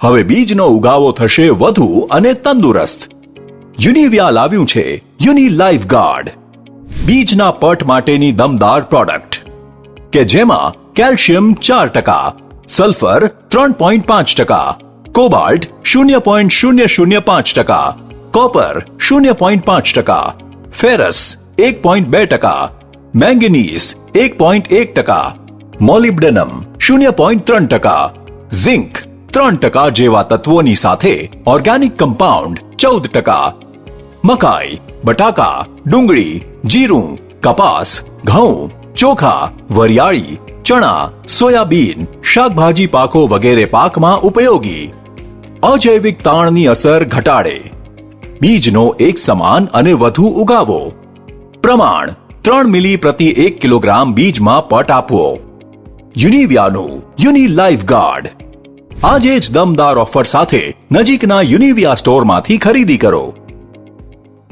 હવે બીજનો ઉગાવો થશે વધુ અને તંદુરસ્ત. યુનિવિયા લાવ્યું છે યુની લાઈફ ગાર્ડ. બીજના પટ માટેની દમદાર પ્રોડક્ટ. કે જેમાં કેલ્શિયમ ચાર ટકા, સલ્ફર ત્રણ પોઈન્ટ પાંચ ટકા, કોબાલ્ટ શૂન્ય પોઈન્ટ શૂન્ય શૂન્ય પાંચ ટકા, કોપર શૂન્ય પોઈન્ટ પાંચ ટકા, ફેરસ એક પોઈન્ટ બે ટકા, મેંગેનીઝ એક પોઈન્ટ એક ટકા, મોલિબ્ડેનમ શૂન્ય પોઈન્ટ ત્રણ ટકા, ઝિંક ત્રણ ટકા જેવા તત્વોની સાથે ઓર્ગેનિક કમ્પાઉન્ડ ચૌદ ટકા. મકાઈ, બટાકા, ડુંગળી, જીરું, કપાસ, ઘઉં, ચોખા, વરિયાળી, ચણા, સોયાબીન, શાકભાજી પાકો વગેરે પાકમાં ઉપયોગી. અજૈવિક તાણની અસર ઘટાડે. બીજનો એક સમાન અને વધુ ઉગાવો. પ્રમાણ, ત્રણ મિલી પ્રતિ એક કિલોગ્રામ બીજમાં પટ આપવો. યુનિવિયાનું યુનિ લાઈફ ગાર્ડ. આજે જ દમદાર ઓફર સાથે નજીકના યુનિવિયા સ્ટોરમાંથી ખરીદી કરો.